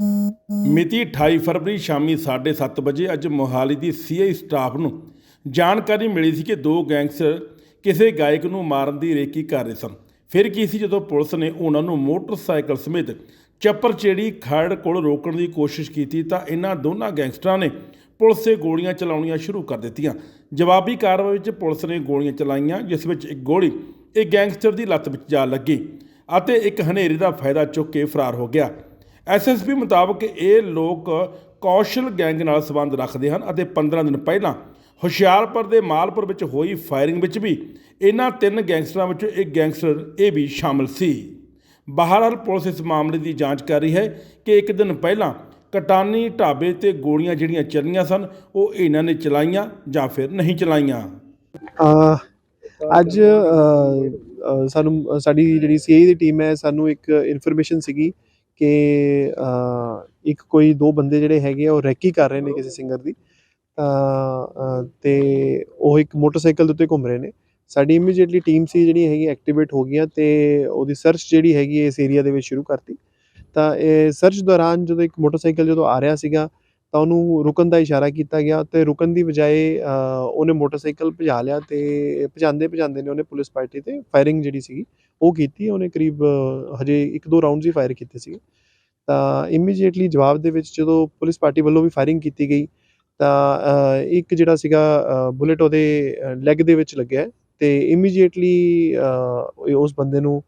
ਮਿਤੀ 28 ਫਰਵਰੀ ਸ਼ਾਮੀ 7:30 ਵਜੇ ਅੱਜ ਮੋਹਾਲੀ ਦੀ ਸੀਆਈ ਸਟਾਫ ਨੂੰ ਜਾਣਕਾਰੀ ਮਿਲੀ ਸੀ ਕਿ ਦੋ ਗੈਂਗਸਟਰ ਕਿਸੇ ਗਾਇਕ ਨੂੰ ਮਾਰਨ ਦੀ ਰੇਕੀ ਕਰ ਰਹੇ ਸਨ। ਫਿਰ ਕੀ ਸੀ ਜਦੋਂ ਪੁਲਿਸ ਨੇ ਉਹਨਾਂ ਨੂੰ ਮੋਟਰਸਾਈਕਲ ਸਮੇਤ ਚੱਪਰਚੇੜੀ ਖੜ ਕੋਲ ਰੋਕਣ ਦੀ ਕੋਸ਼ਿਸ਼ ਕੀਤੀ ਤਾਂ ਇਹਨਾਂ ਦੋਨਾਂ ਗੈਂਗਸਟਰਾਂ ਨੇ ਪੁਲਿਸ 'ਤੇ ਗੋਲੀਆਂ ਚਲਾਉਣੀਆਂ ਸ਼ੁਰੂ ਕਰ ਦਿੱਤੀਆਂ। ਜਵਾਬੀ ਕਾਰਵਾਈ ਵਿੱਚ ਪੁਲਿਸ ਨੇ ਗੋਲੀਆਂ ਚਲਾਈਆਂ, ਜਿਸ ਵਿੱਚ ਇੱਕ ਗੋਲੀ ਇੱਕ ਗੈਂਗਸਟਰ ਦੀ ਲੱਤ ਵਿੱਚ ਜਾ ਲੱਗੀ ਅਤੇ ਇੱਕ ਹਨੇਰੇ ਦਾ ਫਾਇਦਾ ਚੁੱਕ ਕੇ ਫਰਾਰ ਹੋ ਗਿਆ। ਐਸਐਸਪੀ ਮੁਤਾਬਕ ਇਹ ਲੋਕ ਕੌਸ਼ਲ ਗੈਂਗ ਨਾਲ ਸੰਬੰਧ ਰੱਖਦੇ ਹਨ ਅਤੇ 15 ਦਿਨ ਪਹਿਲਾਂ ਹੁਸ਼ਿਆਰਪੁਰ ਦੇ ਮਾਲਪੁਰ ਵਿੱਚ ਹੋਈ ਫਾਇਰਿੰਗ ਵਿੱਚ ਵੀ ਇਹਨਾਂ ਤਿੰਨ ਗੈਂਗਸਟਰਾਂ ਵਿੱਚੋਂ ਇੱਕ ਗੈਂਗਸਟਰ ਇਹ ਵੀ ਸ਼ਾਮਲ ਸੀ। ਬਹਰਹਾਲ ਪੁਲਿਸ ਇਸ ਮਾਮਲੇ ਦੀ ਜਾਂਚ ਕਰ ਰਹੀ ਹੈ ਕਿ ਇੱਕ ਦਿਨ ਪਹਿਲਾਂ ਕਟਾਨੀ, ਢਾਬੇ ਤੇ ਗੋਲੀਆਂ ਜਿਹੜੀਆਂ ਚੱਲੀਆਂ ਸਨ, ਉਹ ਇਹਨਾਂ ਨੇ ਚਲਾਈਆਂ ਜਾਂ ਫਿਰ ਨਹੀਂ ਚਲਾਈਆਂ। ਅੱਜ ਸਾਨੂੰ, ਸਾਡੀ ਜਿਹੜੀ ਸੀਆਈ ਦੀ ਟੀਮ ਹੈ, ਸਾਨੂੰ ਇੱਕ ਇਨਫੋਰਮੇਸ਼ਨ ਸੀਗੀ ਕਿ ਇੱਕ ਕੋਈ ਦੋ ਬੰਦੇ ਜਿਹੜੇ ਹੈਗੇ ਆ, ਉਹ ਰੈਕੀ ਕਰ ਰਹੇ ਨੇ ਕਿਸੇ ਸਿੰਗਰ ਦੀ। ਤਾਂ ਤੇ ਉਹ ਇੱਕ ਮੋਟਰਸਾਈਕਲ ਦੇ ਉੱਤੇ ਘੁੰਮ ਰਹੇ ਨੇ। ਸਾਡੀ ਇਮੀਡੀਏਟਲੀ ਟੀਮ ਸੀ ਜਿਹੜੀ ਹੈਗੀ ਐਕਟੀਵੇਟ ਹੋ ਗਈਆਂ ਤੇ ਉਹਦੀ ਸਰਚ ਜਿਹੜੀ ਹੈਗੀ ਇਸ ਏਰੀਆ ਦੇ ਵਿੱਚ ਸ਼ੁਰੂ ਕਰਤੀ। ਤਾਂ ਇਹ ਸਰਚ ਦੌਰਾਨ ਜਦੋਂ ਇੱਕ ਮੋਟਰਸਾਈਕਲ ਜਦੋਂ ਆ ਰਿਹਾ ਸੀਗਾ ਤਾਂ ਉਹਨੂੰ ਰੁਕਣ ਦਾ ਇਸ਼ਾਰਾ ਕੀਤਾ ਗਿਆ ਅਤੇ ਰੁਕਣ ਦੀ ਬਜਾਏ ਉਹਨੇ ਮੋਟਰਸਾਈਕਲ ਭਜਾ ਲਿਆ ਅਤੇ ਭਜਾਉਂਦੇ ਭਜਾਉਂਦੇ ਨੇ ਉਹਨੇ ਪੁਲਿਸ ਪਾਰਟੀ ਤੇ ਫਾਇਰਿੰਗ ਜਿਹੜੀ ਸੀਗੀ, ਉਹ ਕੀਤੀ ਉਹਨੇ ਕਰੀਬ ਹਜੇ ਇੱਕ ਦੋ ਰਾਊਂਡਸ ਹੀ ਫਾਇਰ ਕੀਤੇ ਸੀਗੇ। ਤਾਂ ਇਮੀਡੀਏਟਲੀ ਜਵਾਬ ਦੇ ਵਿੱਚ ਜਦੋਂ ਪੁਲਿਸ ਪਾਰਟੀ ਵੱਲੋਂ ਵੀ ਫਾਇਰਿੰਗ ਕੀਤੀ ਗਈ, ਤਾਂ ਇੱਕ ਜਿਹੜਾ ਸੀਗਾ ਬੁਲੇਟ ਉਹਦੇ ਲੈਗ ਦੇ ਵਿੱਚ ਲੱਗਿਆ ਹੈ ਤੇ ਇਮੀਡੀਏਟਲੀ ਉਸ ਬੰਦੇ ਨੂੰ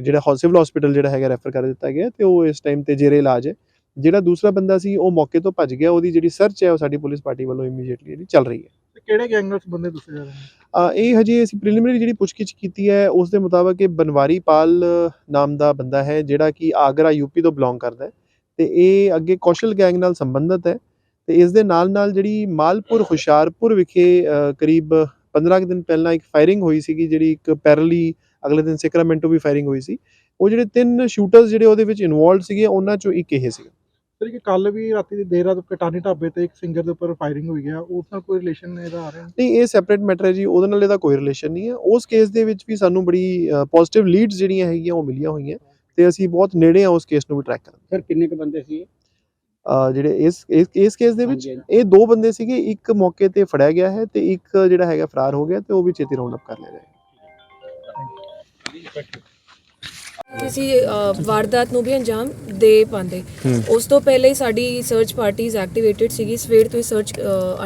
ਜਿਹੜਾ ਸਿਵਲ ਹਸਪੀਟਲ ਜਿਹੜਾ ਹੈਗਾ ਰੈਫਰ ਕਰ ਦਿੱਤਾ ਗਿਆ ਤੇ ਉਹ ਇਸ ਟਾਈਮ ਤੇ ਜੇਰੇ ਇਲਾਜ ਹੈ। ਜਿਹੜਾ ਦੂਸਰਾ ਬੰਦਾ ਸੀ ਉਹ ਮੌਕੇ ਤੋਂ ਭੱਜ ਗਿਆ ਉਹਦੀ ਜਿਹੜੀ ਸਰਚ ਹੈ ਉਹ ਸਾਡੀ ਪੁਲਿਸ ਪਾਰਟੀ ਵੱਲੋਂ ਇਮੀਡੀਏਟਲੀ ਜਿਹੜੀ ਚੱਲ ਰਹੀ ਹੈ। ਕਿਹੜੇ ਗੈਂਗ ਨਾਲ ਸੰਬੰਧਿਤ ਦੱਸੇ ਜਾ ਰਹੇ ਨੇ? ਇਹ ਹਜੇ ਅਸੀਂ ਪ੍ਰੀਲਿਮਿਨਰੀ ਜਿਹੜੀ ਪੁੱਛਗਿੱਛ ਕੀਤੀ ਹੈ ਉਸ ਦੇ ਮੁਤਾਬਕ ਇਹ ਬਨਵਾਰੀ ਪਾਲ ਨਾਮ ਦਾ ਬੰਦਾ ਹੈ ਜਿਹੜਾ ਕਿ ਆਗਰਾ ਯੂਪੀ ਤੋਂ ਬਿਲੋਂਗ ਕਰਦਾ ਹੈ। ਤੇ ਇਹ ਅੱਗੇ ਕੌਸ਼ਲ ਗੈਂਗ ਨਾਲ ਸੰਬੰਧਿਤ ਹੈ। ਤੇ ਇਸ ਦੇ ਨਾਲ ਨਾਲ ਜਿਹੜੀ ਮਾਲਪੁਰ ਹੁਸ਼ਿਆਰਪੁਰ ਵਿਖੇ ਕਰੀਬ 15 ਕੁ ਦਿਨ ਪਹਿਲਾਂ ਇੱਕ ਫਾਇਰਿੰਗ ਹੋਈ ਸੀਗੀ ਜਿਹੜੀ ਇੱਕ ਪੈਰਲੀ ਅਗਲੇ ਦਿਨ ਸੈਕਰਾਮੈਂਟੋ ਵੀ ਫਾਇਰਿੰਗ ਹੋਈ ਸੀ। ਉਹ ਜਿਹੜੇ ਤਿੰਨ ਸ਼ੂਟਰਸ ਜਿਹੜੇ ਉਹਦੇ ਵਿੱਚ ਇਨਵੋਲਡ ਸੀਗੇ ਉਹਨਾਂ ਚੋਂ ਇੱਕ ਇਹ ਸੀਗਾ। ਸਰ ਕਿ ਕੱਲ ਵੀ ਰਾਤੀ ਦੀ ਦੇਰ ਰਾਤ ਕਟਾਨੀ ਢਾਬੇ ਤੇ ਇੱਕ ਸਿੰਗਰ ਦੇ ਉੱਪਰ ਫਾਇਰਿੰਗ ਹੋਈ ਹੈ ਉਸ ਨਾਲ ਕੋਈ ਰਿਲੇਸ਼ਨ ਇਹਦਾ ਆ ਰਿਹਾ? ਨਹੀਂ ਇਹ ਸੈਪਰੇਟ ਮੈਟਰ ਹੈ ਜੀ ਉਹਦੇ ਨਾਲ ਇਹਦਾ ਕੋਈ ਰਿਲੇਸ਼ਨ ਨਹੀਂ ਹੈ। ਉਸ ਕੇਸ ਦੇ ਵਿੱਚ ਵੀ ਸਾਨੂੰ ਬੜੀ ਪੋਜ਼ਿਟਿਵ ਲੀਡਸ ਜਿਹੜੀਆਂ ਹੈਗੀਆਂ ਉਹ ਮਿਲੀਆਂ ਹੋਈਆਂ। ਤੇ ਅਸੀਂ ਬਹੁਤ ਨੇੜੇ ਆ ਉਸ ਕੇਸ ਨੂੰ ਵੀ ਟਰੈਕ ਕਰਨ। ਸਰ ਕਿੰਨੇ ਕੁ ਬੰਦੇ ਸੀ ਜਿਹੜੇ ਇਸ ਇਸ ਕੇਸ ਦੇ ਵਿੱਚ। ਇਹ ਦੋ ਬੰਦੇ ਸੀਗੇ ਇੱਕ ਮੌਕੇ ਤੇ ਫੜਿਆ ਗਿਆ ਹੈ ਤੇ ਇੱਕ ਜਿਹੜਾ ਹੈਗਾ ਫਰਾਰ ਹੋ ਗਿਆ ਤੇ ਉਹ ਵੀ ਛੇਤੀ ਰਾਉਂਡ ਅਪ ਕਰ ਲਿਆ ਜਾਏਗਾ। ਕਿਸੇ ਵਾਰਦਾਤ ਨੂੰ ਵੀ ਅੰਜਾਮ ਦੇ ਪਾਉਂਦੇ। ਉਸ ਤੋਂ ਪਹਿਲੇ ਹੀ ਸਾਡੀ ਸਰਚ ਪਾਰਟੀਜ਼ ਐਕਟੀਵੇਟਿਡ ਸੀਗੀ। ਸਵੇਰ ਤੋਂ ਹੀ ਸਰਚ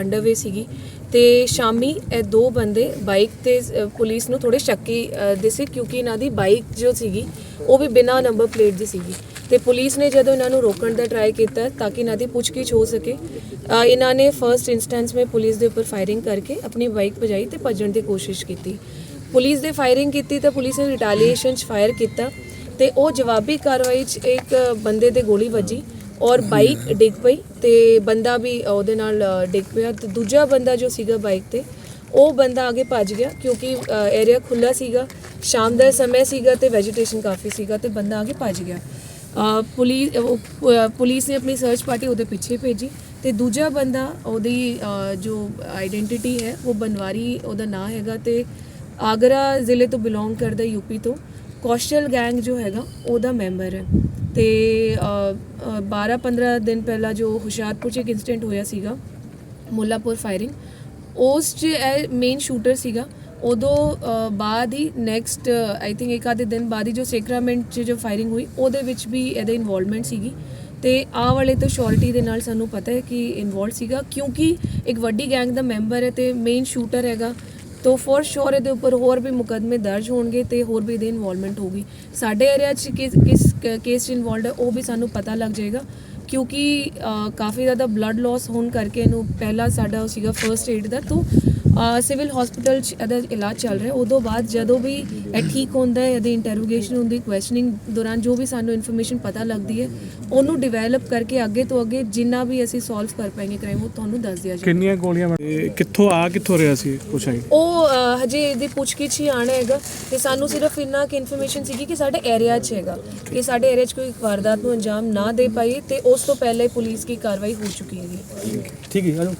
ਅੰਡਰਵੇ ਸੀਗੀ। ਤੇ ਸ਼ਾਮੀ ਇਹ ਦੋ ਬੰਦੇ ਬਾਈਕ ਤੇ ਪੁਲਿਸ ਨੂੰ ਥੋੜੇ ਸ਼ੱਕੀ ਅ, ਦਿਸੇ ਕਿਉਂਕਿ ਇਹਨਾਂ ਦੀ ਬਾਈਕ ਜੋ ਸੀਗੀ ਉਹ ਵੀ ਬਿਨਾ ਨੰਬਰ ਪਲੇਟ ਦੀ ਸੀਗੀ। ਤੇ ਪੁਲਿਸ ਨੇ ਜਦੋਂ ਇਹਨਾਂ ਨੂੰ ਰੋਕਣ ਦਾ ਟਰਾਈ ਕੀਤਾ ਤਾਂ ਕਿ ਇਹਨਾਂ ਦੀ ਪੁੱਛਗਿੱਛ ਹੋ ਸਕੇ ਇਹਨਾਂ ਨੇ ਫਰਸਟ ਇਨਸਟੈਂਸ ਵਿੱਚ ਪੁਲਿਸ ਦੇ ਉੱਪਰ ਫਾਇਰਿੰਗ ਕਰਕੇ ਆਪਣੀ ਬਾਈਕ ਭਜਾਈ ਤੇ ਭੱਜਣ ਦੀ ਕੋਸ਼ਿਸ਼ ਕੀਤੀ। ਪੁਲਿਸ ਦੇ ਫਾਇਰਿੰਗ ਕੀਤੀ ਤਾਂ ਪੁਲਿਸ ਨੇ ਰਿਟਾਲੀਏਸ਼ਨ ਚ ਫਾਇਰ ਕੀਤਾ। ਤੇ ਉਹ ਜਵਾਬੀ ਕਾਰਵਾਈ ਚ ਇੱਕ ਬੰਦੇ 'ਤੇ ਗੋਲੀ ਵੱਜੀ ਔਰ ਬਾਈਕ ਡਿੱਗ ਪਈ ਤੇ ਬੰਦਾ ਵੀ ਉਹਦੇ ਨਾਲ ਡਿੱਗ ਪਿਆ ਤੇ ਦੂਜਾ ਬੰਦਾ ਜੋ ਸੀਗਾ ਬਾਈਕ ਤੇ, ਉਹ ਬੰਦਾ ਅੱਗੇ ਭੱਜ ਗਿਆ ਕਿਉਂਕਿ ਏਰੀਆ ਖੁੱਲਾ ਸੀਗਾ, ਸ਼ਾਮ ਦਾ ਸਮੇਂ ਸੀਗਾ ਤੇ ਵੈਜੀਟੇਸ਼ਨ ਕਾਫੀ ਸੀਗਾ ਤੇ ਬੰਦਾ ਅੱਗੇ ਭੱਜ ਗਿਆ। ਪੁਲਿਸ ਪੁਲਿਸ ਨੇ ਆਪਣੀ ਸਰਚ ਪਾਰਟੀ ਉਹਦੇ ਪਿੱਛੇ ਭੇਜੀ ਤੇ ਦੂਜਾ ਬੰਦਾ ਉਹਦੀ ਜੋ ਆਈਡੈਂਟੀਟੀ ਹੈ, ਉਹ ਬਨਵਾਰੀ ਉਹਦਾ ਨਾਂ ਹੈਗਾ ਤੇ ਆਗਰਾ ਜ਼ਿਲ੍ਹੇ ਤੋਂ ਬਿਲੋਂਗ ਕਰਦਾ ਯੂਪੀ ਤੋਂ। ਕੌਸ਼ਲ ਗੈਂਗ ਜੋ ਹੈਗਾ, ਉਹਦਾ ਮੈਂਬਰ ਹੈ। ਤੇ 12-15 ਦਿਨ ਪਹਿਲਾਂ ਜੋ ਹੁਸ਼ਿਆਰਪੁਰ 'ਚ ਇੱਕ ਇਨਸੀਡੈਂਟ ਹੋਇਆ ਸੀਗਾ, ਮੁੱਲਾਪੁਰ ਫਾਇਰਿੰਗ ਉਸ 'ਚ ਇਹ ਮੇਨ ਸ਼ੂਟਰ ਸੀਗਾ। ਉਦੋਂ ਬਾਅਦ ਹੀ ਨੈਕਸਟ ਆਈ ਥਿੰਕ ਇੱਕ ਆਧੇ ਦਿਨ ਬਾਅਦ ਹੀ ਜੋ ਸੈਕਰਾਮੈਂਟ 'ਚ ਜੋ ਫਾਇਰਿੰਗ ਹੋਈ, ਉਹਦੇ ਵਿੱਚ ਵੀ ਇਹਦੇ ਇਨਵੋਲਵਮੈਂਟ ਸੀਗੀ। ਤੇ ਆ ਵਾਲੇ ਤੋਂ ਸ਼ੋਰਿਟੀ ਦੇ ਨਾਲ ਸਾਨੂੰ ਪਤਾ ਹੈ ਕਿ ਇਨਵੋਲਵ ਸੀਗਾ, ਕਿਉਂਕਿ ਇੱਕ ਵੱਡੀ ਗੈਂਗ ਦਾ ਮੈਂਬਰ ਹੈ ਤੇ ਮੇਨ ਸ਼ੂਟਰ ਹੈਗਾ। ਤੋ ਫੋਰ ਸ਼ੋਰ ਇਹਦੇ ਉੱਪਰ ਹੋਰ ਵੀ ਮੁਕਦਮੇ ਦਰਜ ਹੋਣਗੇ ਤੇ ਹੋਰ ਵੀ ਇਹਦੇ ਇਨਵੋਲਵਮੈਂਟ ਹੋਗੀ ਸਾਡੇ ਏਰੀਆ 'ਚ ਕਿਸ ਕਿਸ ਕੇਸ 'ਚ ਇਨਵੋਲਡ ਹੈ, ਉਹ ਵੀ ਸਾਨੂੰ ਪਤਾ ਲੱਗ ਜਾਏਗਾ। ਕਿਉਂਕਿ ਕਾਫੀ ਜ਼ਿਆਦਾ ਬਲੱਡ ਲਾਸ ਹੋਣ ਕਰਕੇ ਇਹਨੂੰ ਪਹਿਲਾ ਸਾਡਾ ਸੀਗਾ ਫਰਸਟ ਏਡ ਦਾ, ਤੋਂ ਸਿਵਲ ਹਸਪੀਟਲ 'ਚ ਇਹਦਾ ਇਲਾਜ ਚੱਲ ਰਿਹਾ। ਉਦੋਂ ਬਾਅਦ ਜਦੋਂ ਵੀ ਇਹ ਠੀਕ ਹੁੰਦਾ ਹੈ ਇਹਦੀ ਇੰਟਰੋਗੇਸ਼ਨ ਹੁੰਦੀ ਕੁਐਸਚਨਿੰਗ ਦੌਰਾਨ ਜੋ ਵੀ ਸਾਨੂੰ ਇਨਫੋਰਮੇਸ਼ਨ ਪਤਾ ਲੱਗਦੀ ਹੈ ਉਹਨੂੰ ਡਿਵੈਲਪ ਕਰਕੇ ਅੱਗੇ ਤੋਂ ਅੱਗੇ ਜਿੰਨਾ ਵੀ ਅਸੀਂ ਸੋਲਵ ਕਰ ਪਾएंगे ਕ੍ਰਾਈਮ ਉਹ ਤੁਹਾਨੂੰ ਦੱਸ ਦਿਆ ਜਾਏਗਾ। ਕਿੰਨੀਆਂ ਗੋਲੀਆਂ ਇਹ ਕਿੱਥੋਂ ਆ ਕਿੱਥੋਂ ਰਿਹਾ ਸੀ ਪੁੱਛਾਂਗੇ ਉਹ ਅ, ਹਜੇ ਇਹਦੀ ਪੁੱਛਗਿੱਛ ਹੀ ਆਣਾ ਹੈਗਾ ਤੇ ਸਾਨੂੰ ਸਿਰਫ ਇੰਨਾ ਕਿ ਇਨਫੋਰਮੇਸ਼ਨ ਸੀਗੀ ਕਿ ਸਾਡੇ ਏਰੀਆ 'ਚ ਹੈਗਾ ਕਿ ਸਾਡੇ ਏਰੀਆ 'ਚ ਕੋਈ ਵਾਰਦਾਤ ਨੂੰ ਅੰਜਾਮ ਨਾ ਦੇ ਪਾਈ ਤੇ ਉਸ ਤੋਂ ਪਹਿਲੇ ਪੁਲਿਸ ਦੀ ਕਾਰਵਾਈ ਹੋ ਚੁੱਕੀ ਹੈਗੀ। ਠੀਕ ਹੈ ਆਜੋ